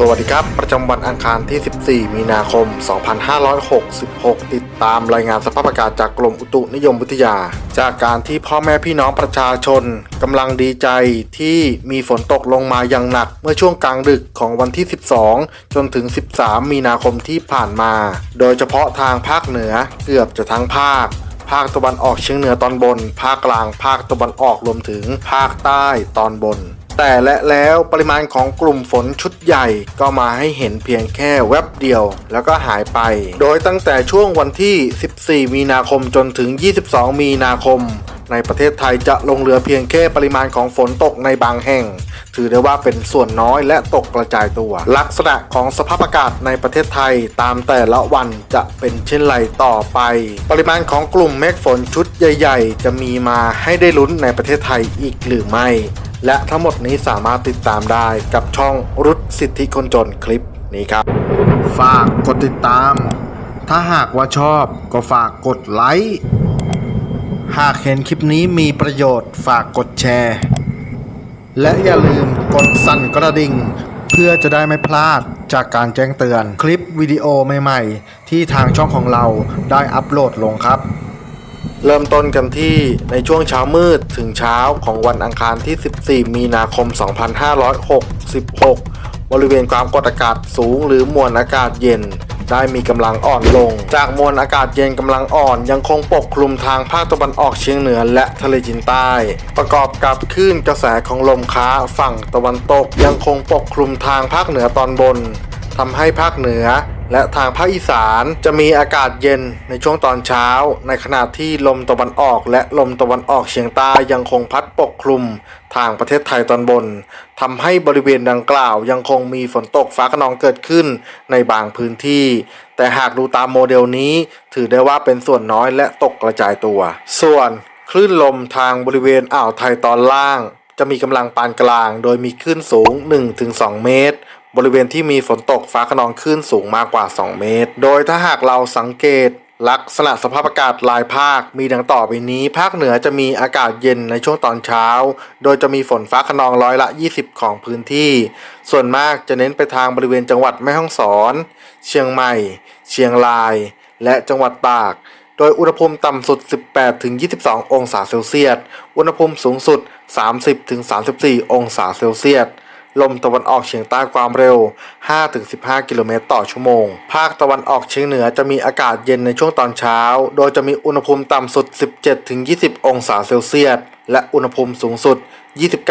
สวัสดีครับ ประจำวันอังคารที่ 14 มีนาคม 2566 ติดตามรายงานสภาพอากาศจากกรมอุตุนิยมวิทยา จากการที่พ่อแม่พี่น้องประชาชนกำลังดีใจที่มีฝนตกลงมาอย่างหนัก เมื่อช่วงกลางดึกของวันที่ 12 จนถึง 13 มีนาคมที่ผ่านมา โดยเฉพาะทางภาคเหนือเกือบจะทั้งภาคภาคตะวันออกเฉียงเหนือตอนบน ภาคกลาง ภาคตะวันออกรวมถึงภาคใต้ตอนบน แต่และแล้วปริมาณของกลุ่มฝนชุดใหญ่ก็มาให้เห็นเพียงแค่แวบเดียว แล้วก็หายไป โดยตั้งแต่ช่วงวันที่ 14 มีนาคมจนถึง 22 มีนาคม ในประเทศไทยจะลงเหลือเพียงแค่ปริมาณของฝนตกในบางแห่ง ถือได้ว่าเป็นส่วนน้อยและตกกระจายตัว ลักษณะของสภาพอากาศในประเทศไทยตามแต่ละวันจะเป็นเช่นไรต่อไป ปริมาณของกลุ่มเมฆฝนชุดใหญ่ ๆ จะมีมาให้ได้ลุ้นในประเทศไทยอีกหรือไม่ และทั้งหมดนี้สามารถติดตามได้กับช่องรุดสิทธิคนจนคลิปนี้ครับ ฝากกดติดตาม ถ้าหากว่าชอบก็ฝากกดไลค์หากเห็นคลิปนี้มีประโยชน์ฝากกดแชร์ และอย่าลืมกดสั่นกระดิ่ง เพื่อจะได้ไม่พลาดจากการแจ้งเตือนคลิปวิดีโอใหม่ ๆ ที่ทางช่องของเราได้อัปโหลดลงครับ เริ่มต้นกันที่ในช่วงเช้ามืดถึงเช้าของวันอังคารที่ 14 มีนาคม 2566 บริเวณความกดอากาศสูงหรือมวลอากาศเย็น ได้มีกำลังอ่อนลง จากมวลอากาศเย็นกำลังอ่อนยังคงปกคลุมทางภาคตะวันออกเฉียงเหนือและทะเลจีนใต้ ประกอบกับคลื่นกระแสของลมค้าฝั่งตะวันตก ยังคงปกคลุมทางภาคเหนือตอนบนทำให้ภาคเหนือ และทางภาคอีสานจะมีอากาศเย็นในช่วงตอนเช้า ในขณะที่ลมตะวันออกและลมตะวันออกเฉียงใต้ยังคงพัดปกคลุมทางประเทศไทยตอนบนทำให้บริเวณดังกล่าวยังคงมีฝนตกฟ้าขนองเกิดขึ้นในบางพื้นที่ แต่หากดูตามโมเดลนี้ ถือได้ว่าเป็นส่วนน้อยและตกกระจายตัว ส่วนคลื่นลมทางบริเวณอ่าวไทยตอนล่าง จะมีกำลังปานกลาง โดยมีคลื่นสูง 1-2 เมตร บริเวณที่มีฝนตกฟ้าขนองคลื่นสูงมากกว่า 2 เมตร โดยถ้าหากเราสังเกตลักษณะสภาพอากาศรายภาคมีดังต่อไปนี้ ภาคเหนือจะมีอากาศเย็นในช่วงตอนเช้า โดยจะมีฝนฟ้าขนองร้อยละ 20 ของพื้นที่ ส่วนมากจะเน้นไปทางบริเวณจังหวัดแม่ฮ่องสอน เชียงใหม่ เชียงราย และจังหวัดตาก โดยอุณหภูมิต่ำสุด 18-22 องศาเซลเซียส อุณหภูมิสูงสุด 30-34 องศาเซลเซียส ลมตะวันออกเฉียงใต้ความเร็ว 5-15 กิโลเมตรต่อชั่วโมง ภาคตะวันออกเฉียงเหนือจะมีอากาศเย็นในช่วงตอนเช้า โดยจะมีอุณหภูมิต่ำสุด 17-20 องศาเซลเซียส และอุณหภูมิสูงสุด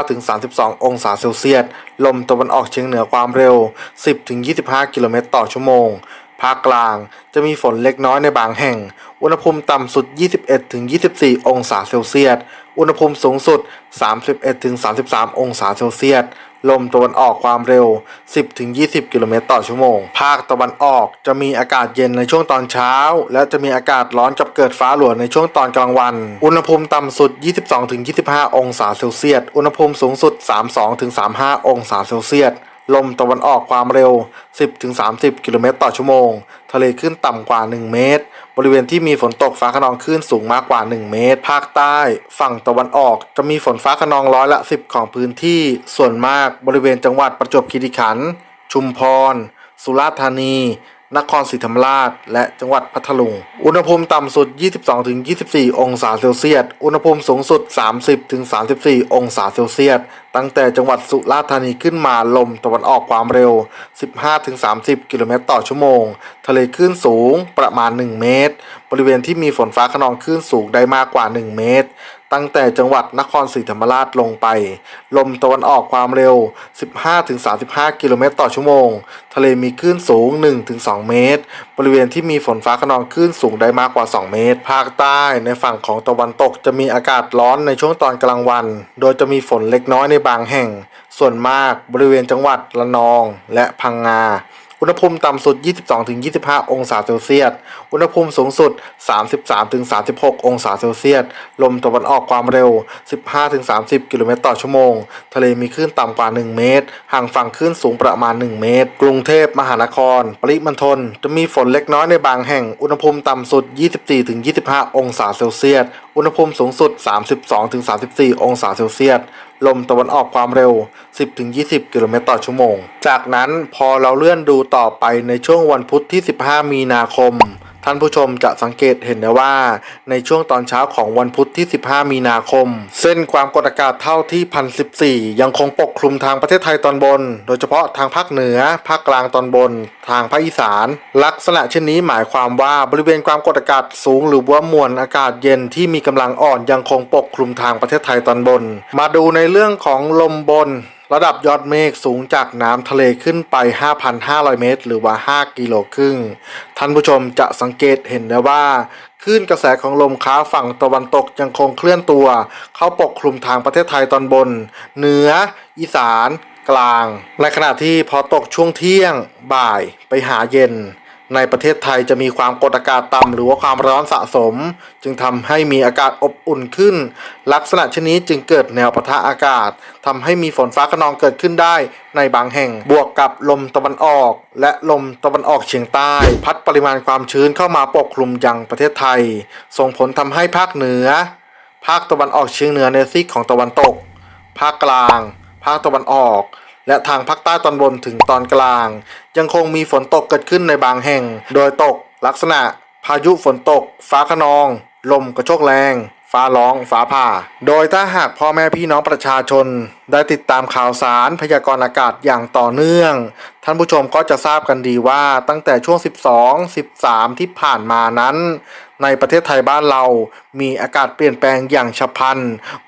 29-32 องศาเซลเซียส ลมตะวันออกเฉียงเหนือความเร็ว 10-25 กิโลเมตรต่อชั่วโมงภาคกลางจะมีฝนเล็กน้อยในบางแห่ง อุณหภูมิต่ำสุด 21-24 องศาเซลเซียส อุณหภูมิสูงสุด 31-33 องศาเซลเซียส ลมตะวันออกความเร็ว 10-20 กิโลเมตรต่อชั่วโมง ภาคตะวันออกจะมีอากาศเย็นในช่วงตอนเช้า และจะมีอากาศร้อนกับเกิดฟ้าหลวในช่วงตอนกลางวัน อุณหภูมิต่ำสุด 22-25 องศาเซลเซียส อุณหภูมิสูงสุด 32-35 องศาเซลเซียส ลมตะวันออกความเร็ว 10-30 กิโลเมตรต่อชั่วโมง ทะเลขึ้นต่ำกว่า 1 เมตร บริเวณที่มีฝนตกฟ้าขนองคลื่นสูงมากกว่า 1 เมตร ภาคใต้ ฝั่งตะวันออกจะมีฝนฟ้าขนองร้อยละ 10 ของพื้นที่ ส่วนมากบริเวณจังหวัดประจวบคีรีขันธ์ ชุมพร สุราษฎร์ธานี นครศรีธรรมราช และจังหวัดพัทลุง อุณหภูมิต่ำสุด 22-24 องศาเซลเซียส อุณหภูมิสูงสุด 30-34 องศาเซลเซียส ตั้งแต่จังหวัดสุราษฎร์ธานีขึ้นมาลมตะวันออกความเร็ว 15-30 กิโลเมตรต่อชั่วโมง ทะเลคลื่นสูงประมาณ 1 เมตร บริเวณที่มีฝนฟ้าขนองคลื่นสูงได้มากกว่า 1 เมตร ตั้งแต่จังหวัดนครศรีธรรมราชลงไป ลมตะวันออกความเร็ว 15-35 กิโลเมตรต่อชั่วโมง ทะเลมีคลื่นสูง 1-2 เมตร บริเวณที่มีฝนฟ้าขนองคลื่นสูงได้มากกว่า 2 เมตร ภาคใต้ในฝั่งของตะวันตกจะมีอากาศร้อนในช่วงตอนกลางวัน โดยจะมีฝนเล็กน้อยในบางแห่ง ส่วนมากบริเวณจังหวัดระนองและพังงา อุณหภูมิต่ำสุด 22-25 องศาเซลเซียส อุณหภูมิสูงสุด 33-36 องศาเซลเซียส ลมตะวันออกความเร็ว 15-30 กิโลเมตรต่อชั่วโมง ทะเลมีคลื่นต่ำกว่า 1 เมตร ห่างฝั่งคลื่นสูงประมาณ 1 เมตร กรุงเทพมหานคร ปริมณฑล จะมีฝนเล็กน้อยในบางแห่ง อุณหภูมิต่ำสุด 24-25 องศาเซลเซียส อุณหภูมิสูงสุด 32-34 องศาเซลเซียส ลมตะวันออกความเร็ว 10-20 กิโลเมตรต่อชั่วโมง จากนั้นพอเราเลื่อนดูต่อไปในช่วงวันพุธที่ 15 มีนาคม ท่านผู้ชมจะสังเกตเห็นได้ว่า ในช่วงตอนเช้าของวันพุธที่ 15 มีนาคม เส้นความกดอากาศเท่าที่ 1014 ยังคงปกคลุมทางประเทศไทยตอนบน โดยเฉพาะทางภาคเหนือ ภาคกลางตอนบน ทางภาคอีสาน ลักษณะเช่นนี้หมายความว่าบริเวณความกดอากาศสูง หรือว่ามวลอากาศเย็นที่มีกำลังอ่อนยังคงปกคลุมทางประเทศไทยตอนบน มาดูในเรื่องของลมบน ระดับยอดเมฆสูงจากน้ำทะเลขึ้นไป 5,500 เมตร หรือว่า 5 กิโลครึ่ง ท่านผู้ชมจะสังเกตเห็นได้ว่าคลื่นกระแสของลมค้าฝั่งตะวันตกยังคงเคลื่อนตัว เข้าปกคลุมทางประเทศไทยตอนบน เหนือ อีสาน กลาง ในขณะที่พอตกช่วงเที่ยงบ่ายไปหาเย็น ในประเทศไทยจะมีความกดอากาศต่ำหรือว่าความร้อนสะสม จึงทำให้มีอากาศอบอุ่นขึ้น ลักษณะเช่นนี้จึงเกิดแนวปะทะอากาศทำให้มีฝนฟ้าขนองเกิดขึ้นได้ในบางแห่ง บวกกับลมตะวันออก และลมตะวันออกเฉียงใต้ พัดปริมาณความชื้นเข้ามาปกคลุมยังประเทศไทย ส่งผลทำให้ภาคเหนือ ภาคตะวันออกเฉียงเหนือในซีกของตะวันตก ภาคกลาง ภาคตะวันออก และทางภาคใต้ตอนบนถึงตอนกลาง ยังคงมีฝนตกเกิดขึ้นในบางแห่ง โดยตกลักษณะ พายุฝนตก ฟ้าขนอง ลมกระโชกแรง ฟ้าร้อง ฟ้าผ่า โดยถ้าหากพ่อแม่พี่น้องประชาชน ได้ติดตามข่าวสารพยากรณ์อากาศอย่างต่อเนื่อง ท่านผู้ชมก็จะทราบกันดีว่าตั้งแต่ช่วง 12 13 ที่ผ่านมานั้น ในประเทศไทยบ้านเรามีอากาศเปลี่ยนแปลงอย่างฉับพลัน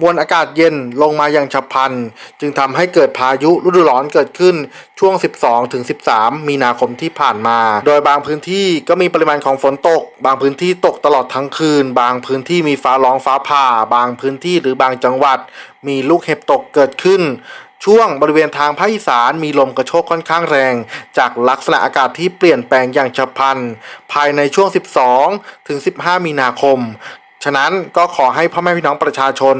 มวลอากาศเย็นลงมาอย่างฉับพลัน จึงทำให้เกิดพายุฤดูร้อนเกิดขึ้นช่วง 12 ถึง 13 มีนาคมที่ผ่านมา โดยบางพื้นที่ก็มีปริมาณของฝนตก บางพื้นที่ตกตลอดทั้งคืน บางพื้นที่มีฟ้าร้องฟ้าผ่า บางพื้นที่หรือบางจังหวัด มีลูกเห็บตกเกิดขึ้น ช่วงบริเวณทางภาคอีสานมีลมกระโชกค่อนข้างแรง จากลักษณะอากาศที่เปลี่ยนแปลงอย่างฉับพลัน ภายในช่วง 12 ถึง 15 มีนาคม ฉะนั้นก็ขอให้พ่อแม่พี่น้องประชาชน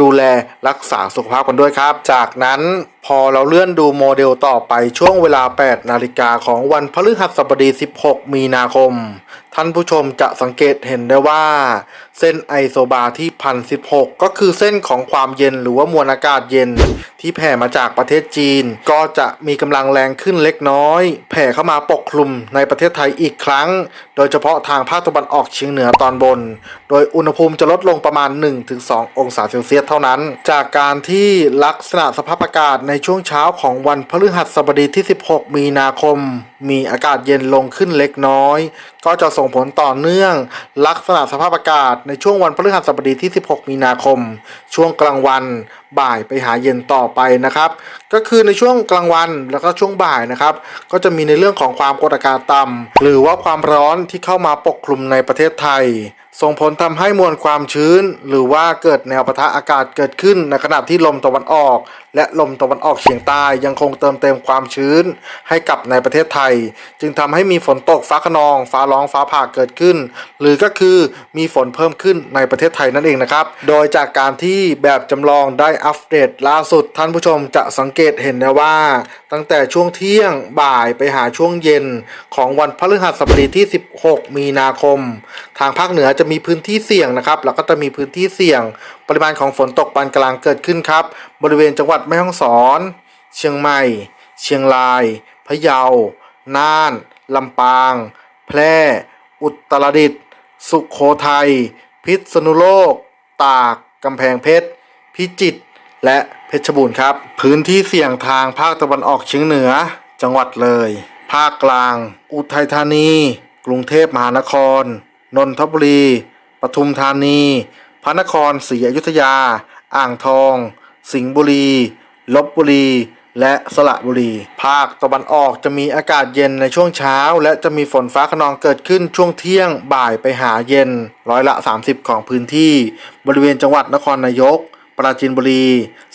ดูแลรักษาสุขภาพกันด้วยครับ จากนั้น พอเราเลื่อนดูโมเดลต่อไปช่วงเวลา 8 นาฬิกาของวันพฤหัสบดี 16 มีนาคม ท่านผู้ชมจะสังเกตเห็นได้ว่า เส้นไอโซบาที่พันสิก็คือเส้นของความเย็นหรือว่ามวลอากาศเย็น ที่แผ่มาจากประเทศจีน ก็จะมีกำลังแรงขึ้นเล็กน้อย แผ่เข้ามาปกคลุมในประเทศไทยอีกครั้ง โดยเฉพาะทางภาคตะวันออกเฉียงเหนือตอนบน โดยอุณหภูมิจะลดลงประมาณ 1-2 องศาเซลเซียสเท่านั้น จากการที่ลักษณะสภาพอากาศในช่วงเช้าของวันพฤหัสบดีที่ 16 มีนาคม มีอากาศเย็นลงขึ้นเล็กน้อย ก็จะส่งผลต่อเนื่อง ลักษณะสภาพอากาศในช่วงวันพฤหัสบดีที่ 16 มีนาคม ช่วงกลางวันบ่ายไปหาเย็นต่อไปนะครับ ก็คือในช่วงกลางวันแล้วก็ช่วงบ่ายนะครับ ก็จะมีในเรื่องของความกดอากาศต่ำหรือว่าความร้อนที่เข้ามาปกคลุมในประเทศไทย ส่งผลทำให้มวลความชื้น หรือว่าเกิดแนวปะทะอากาศเกิดขึ้นในขณะที่ลมตะวันออก และลมตะวันออกเฉียงใต้ยังคงเติมเต็มความชื้น ให้กับในประเทศไทย จึงทำให้มีฝนตกฟ้าขนอง ฟ้าร้องฟ้าผ่าเกิดขึ้น หรือก็คือมีฝนเพิ่มขึ้นในประเทศไทยนั่นเองนะครับ โดยจากการที่แบบจำลองได้อัปเดตล่าสุดท่านผู้ชมจะสังเกตเห็นได้ว่าตั้งแต่ช่วงเที่ยงบ่ายไปหาช่วงเย็นของวันพฤหัสบดีที่ 16 มีนาคม ทางภาคเหนือจะมีพื้นที่เสี่ยงนะครับ แล้วก็จะมีพื้นที่เสี่ยง ปริมาณของฝนตกปานกลางเกิดขึ้นครับ บริเวณจังหวัดแม่ฮ่องสอน เชียงใหม่ เชียงราย พะเยา น่าน ลำปาง แพร่ อุตรดิตถ์ สุขโขทัย พิษณุโลก ตาก กำแพงเพชร พิจิตร และเพชรบูรณ์ครับ พื้นที่เสี่ยงทางภาคตะวันออกเฉียงเหนือ จังหวัดเลย ภาคกลาง อุทัยธานี กรุงเทพมหานคร นนทบุรี ปทุมธานี พระนครศรีอยุธยา อ่างทอง สิงห์บุรี ลบบุรี และสระบุรี ภาคตะวันออกจะมีอากาศเย็นในช่วงเช้า และจะมีฝนฟ้าขนองเกิดขึ้นช่วงเที่ยงบ่ายไปหาเย็น ร้อยละ 30 ของพื้นที่ บริเวณจังหวัดนครนายก ปราจีนบุรี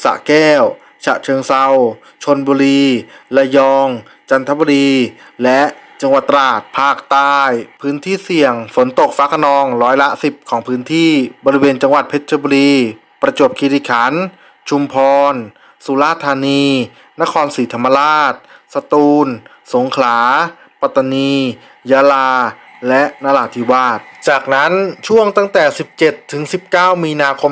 สระแก้ว ฉะเชิงเซาชนบุรี ระยอง จันทบุรี และจังหวัดตราด ภาคใต้ พื้นที่เสี่ยง ฝนตกฟ้าขนองร้อยละ 10 ของพื้นที่ บริเวณจังหวัดเพชรบุรี ประจวบคีรีขันธ์ ชุมพร สุราษฎร์ธานี นครศรีธรรมราช สตูล สงขลา ปัตตานี ยะลา และนราธิวาส จากนั้นช่วงตั้งแต่ 17 ถึง 19 มีนาคม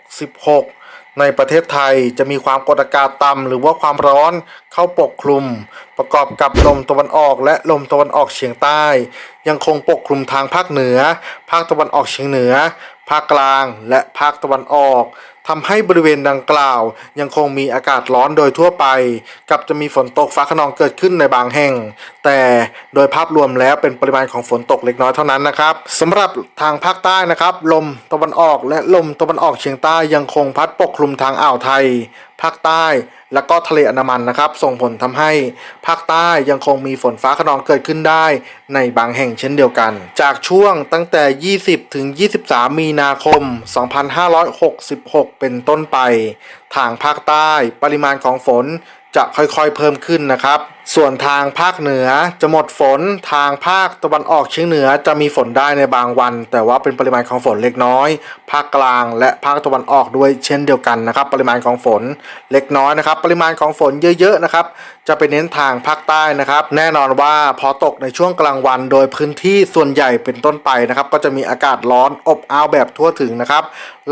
2566 ในประเทศไทยจะมีความกดอากาศต่ำหรือว่าความร้อนเข้าปกคลุม ประกอบกับลมตะวันออกและลมตะวันออกเฉียงใต้ ยังคงปกคลุมทางภาคเหนือ ภาคตะวันออกเฉียงเหนือ ภาคกลางและภาคตะวันออก ทำให้บริเวณดังกล่าว ยังคงมีอากาศร้อนโดยทั่วไป กับจะมีฝนตกฟ้าขนองเกิดขึ้นในบางแห่ง แต่โดยภาพรวมแล้วเป็นปริมาณของฝนตกเล็กน้อยเท่านั้นนะครับสำหรับทางภาคใต้นะครับ ลมตะวันออกและลมตะวันออกเฉียงใต้ยังคงพัดปกคลุมทางอ่าวไทยภาคใต้ และก็ทะเลอันดามันนะครับ ส่งผลทำให้ภาคใต้ยังคงมีฝนฟ้าขนองเกิดขึ้นได้ในบางแห่งเช่นเดียวกัน จากช่วงตั้งแต่ 20 ถึง 23 มีนาคม 2566 เป็นต้นไป ทางภาคใต้ปริมาณของฝน จะค่อยๆเพิ่มขึ้นนะครับ ส่วนทางภาคเหนือจะหมดฝนทางภาคตะวันออกเฉียงเหนือจะมีฝนได้ในบางวัน แต่ว่าเป็นปริมาณของฝนเล็กน้อย ภาคกลางและภาคตะวันออกด้วยเช่นเดียวกันนะครับ ปริมาณของฝนเล็กน้อยนะครับ ปริมาณของฝนเยอะๆนะครับ จะไปเน้นทางภาคใต้นะครับ แน่นอนว่าพอตกในช่วงกลางวัน โดยพื้นที่ส่วนใหญ่เป็นต้นไปนะครับ ก็จะมีอากาศร้อนอบอ้าวแบบทั่วถึงนะครับ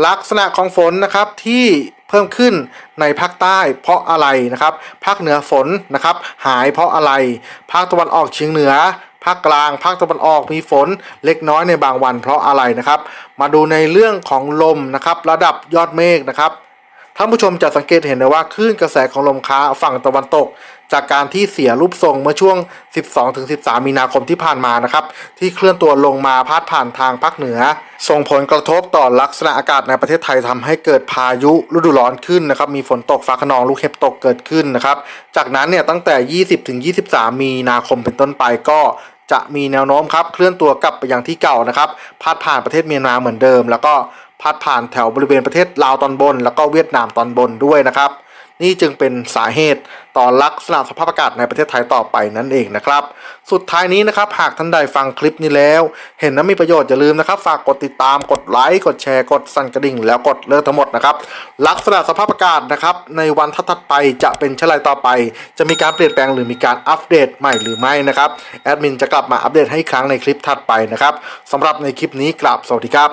ลักษณะของฝนนะครับที่ พิ่มขึ้นในภาคใต้เพราะอะไรนะครับภาคเหนือฝนนะครับหายเพราะอะไร ภาคตะวันออกเฉียงเหนือภาคกลาง ภาคตะวันออกมีฝนเล็กน้อยในบางวันเพราะอะไรนะครับ มาดูในเรื่องของลมนะครับ ระดับยอดเมฆนะครับ ท่านผู้ชมจะสังเกตเห็นได้ว่าคลื่นกระแสของลมค้าฝั่งตะวันตก จากการที่เสียรูปทรงเมื่อช่วง 12-13 มีนาคมที่ผ่านมานะครับ ที่เคลื่อนตัวลงมาพาดผ่านทางภาคเหนือ ส่งผลกระทบต่อลักษณะอากาศในประเทศไทยทำให้เกิดพายุฤดูร้อนขึ้นนะครับ มีฝนตกฟ้าขนองลูกเห็บตกเกิดขึ้นนะครับ จากนั้นเนี่ยตั้งแต่ 20-23 มีนาคมเป็นต้นไปก็จะมีแนวโน้มครับเคลื่อนตัวกลับไปยังที่เก่านะครับพาดผ่านประเทศเมียนมาเหมือนเดิม แล้วก็ พาดผ่านแถวบริเวณประเทศลาวตอนบน แล้วก็เวียดนามตอนบนด้วยนะครับ นี่จึงเป็นสาเหตุต่อลักษณะสภาพอากาศในประเทศไทยต่อไปนั่นเองนะครับ สุดท้ายนี้นะครับ หากท่านใดฟังคลิปนี้แล้ว เห็นนะมีประโยชน์อย่าลืมนะครับ ฝากกดติดตามกดไลค์กดแชร์กดสั่นกระดิ่ง แล้วกดเลิกทั้งหมดนะครับลักษณะสภาพอากาศนะครับในวันถัดไปจะเป็นเช่นไรต่อไป จะมีการเปลี่ยนแปลงหรือมีการอัปเดตใหม่หรือไม่นะครับแอดมินจะกลับมาอัปเดตให้ครั้งในคลิปถัดไปนะครับสำหรับในคลิปนี้กลับสวัสดีครับ